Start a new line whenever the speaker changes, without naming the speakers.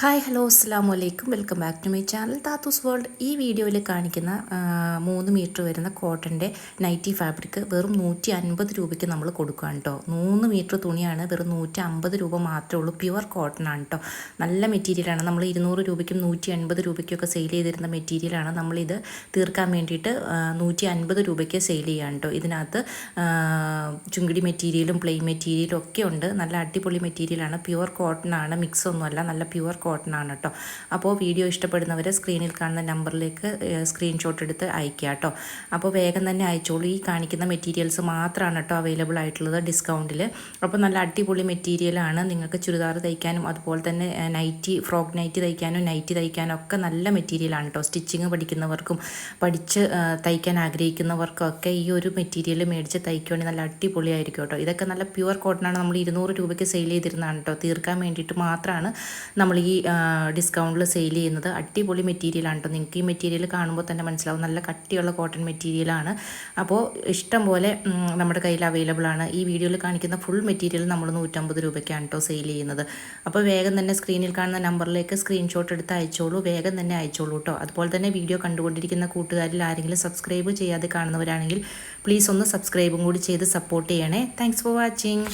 Hi hello അസ്സാം വലൈക്കും welcome back to my channel. Thathus world ഈ വീഡിയോയിൽ കാണിക്കുന്ന മൂന്ന് മീറ്റർ വരുന്ന കോട്ടന്റെ നൈറ്റി ഫാബ്രിക് വെറും നൂറ്റി അൻപത് രൂപയ്ക്ക് നമ്മൾ കൊടുക്കുകയാണ് കേട്ടോ മൂന്ന് മീറ്റർ തുണിയാണ് വെറും നൂറ്റി അമ്പത് രൂപ മാത്രമേ ഉള്ളൂ. പ്യുവർ കോട്ടൺ ആണ് കേട്ടോ നല്ല മെറ്റീരിയലാണ് നമ്മൾ ഇരുന്നൂറ് രൂപയ്ക്കും നൂറ്റി അൻപത് രൂപയ്ക്കൊക്കെ സെയിൽ ചെയ്തിരുന്ന മെറ്റീരിയലാണ് നമ്മളിത് തീർക്കാൻ വേണ്ടിയിട്ട് നൂറ്റി അൻപത് രൂപയ്ക്ക് സെയിൽ ചെയ്യാൻ കേട്ടോ ഇതിനകത്ത് ചുങ്കിടി മെറ്റീരിയലും പ്ലെയിൻ മെറ്റീരിയലും ഒക്കെ ഉണ്ട്. നല്ല അടിപൊളി മെറ്റീരിയലാണ് പ്യുവർ കോട്ടൺ ആണ്. മിക്സ് ഒന്നുമല്ല. നല്ല പ്യുവർ കോട്ടൺ ആണ് കേട്ടോ അപ്പോൾ വീഡിയോ ഇഷ്ടപ്പെടുന്നവർ സ്ക്രീനിൽ കാണുന്ന നമ്പറിലേക്ക് സ്ക്രീൻഷോട്ട് എടുത്ത് അയക്കുക കേട്ടോ അപ്പോൾ വേഗം തന്നെ അയച്ചോളൂ. ഈ കാണിക്കുന്ന മെറ്റീരിയൽസ് മാത്രമാണ് കേട്ടോ അവൈലബിൾ ആയിട്ടുള്ളത് ഡിസ്കൗണ്ടിൽ അപ്പോൾ നല്ല അടിപൊളി മെറ്റീരിയലാണ് നിങ്ങൾക്ക് ചുരിദാർ തയ്ക്കാനും അതുപോലെ തന്നെ നൈറ്റി ഫ്രോക്ക് നൈറ്റി തയ്ക്കാനും നൈറ്റി തയ്ക്കാനും ഒക്കെ നല്ല മെറ്റീരിയലാണ് കേട്ടോ സ്റ്റിച്ചിങ് പഠിക്കുന്നവർക്കും പഠിച്ച് തയ്ക്കാൻ ആഗ്രഹിക്കുന്നവർക്കും ഒക്കെ ഈ ഒരു മെറ്റീരിയൽ മേടിച്ച് തയ്ക്കുകയാണെങ്കിൽ നല്ല അടിപൊളിയായിരിക്കും കേട്ടോ ഇതൊക്കെ നല്ല പ്യുവർ കോട്ടനാണ് നമ്മൾ ഇരുന്നൂറ് രൂപയ്ക്ക് സെയിൽ ചെയ്തിരുന്നതാണ് കേട്ടോ തീർക്കാൻ വേണ്ടിയിട്ട് മാത്രമാണ് നമ്മൾ ഈ ഡിസ്കൗണ്ടിൽ സെയിൽ ചെയ്യുന്നത് അടിപൊളി മെറ്റീരിയലാണ് കേട്ടോ നിങ്ങൾക്ക് ഈ മെറ്റീരിയൽ കാണുമ്പോൾ തന്നെ മനസ്സിലാവും. നല്ല കട്ടിയുള്ള കോട്ടൺ മെറ്റീരിയലാണ് അപ്പോൾ ഇഷ്ടം പോലെ നമ്മുടെ കയ്യിൽ അവൈലബിൾ ആണ്. ഈ വീഡിയോയിൽ കാണിക്കുന്ന ഫുൾ മെറ്റീരിയൽ നമ്മൾ നൂറ്റമ്പത് രൂപയ്ക്കാണ് കേട്ടോ സെയിൽ ചെയ്യുന്നത്. അപ്പോൾ വേഗം തന്നെ സ്ക്രീനിൽ കാണുന്ന നമ്പറിലേക്ക് സ്ക്രീൻഷോട്ട് എടുത്ത് അയച്ചോളൂ. വേഗം തന്നെ അയച്ചോളൂ കേട്ടോ അതുപോലെ തന്നെ വീഡിയോ കണ്ടുകൊണ്ടിരിക്കുന്ന കൂട്ടുകാരിൽ ആരെങ്കിലും സബ്സ്ക്രൈബ് ചെയ്യാതെ കാണുന്നവരാണെങ്കിൽ പ്ലീസ് ഒന്ന് സബ്സ്ക്രൈബും കൂടി ചെയ്ത് സപ്പോർട്ട് ചെയ്യണേ. Thanks for watching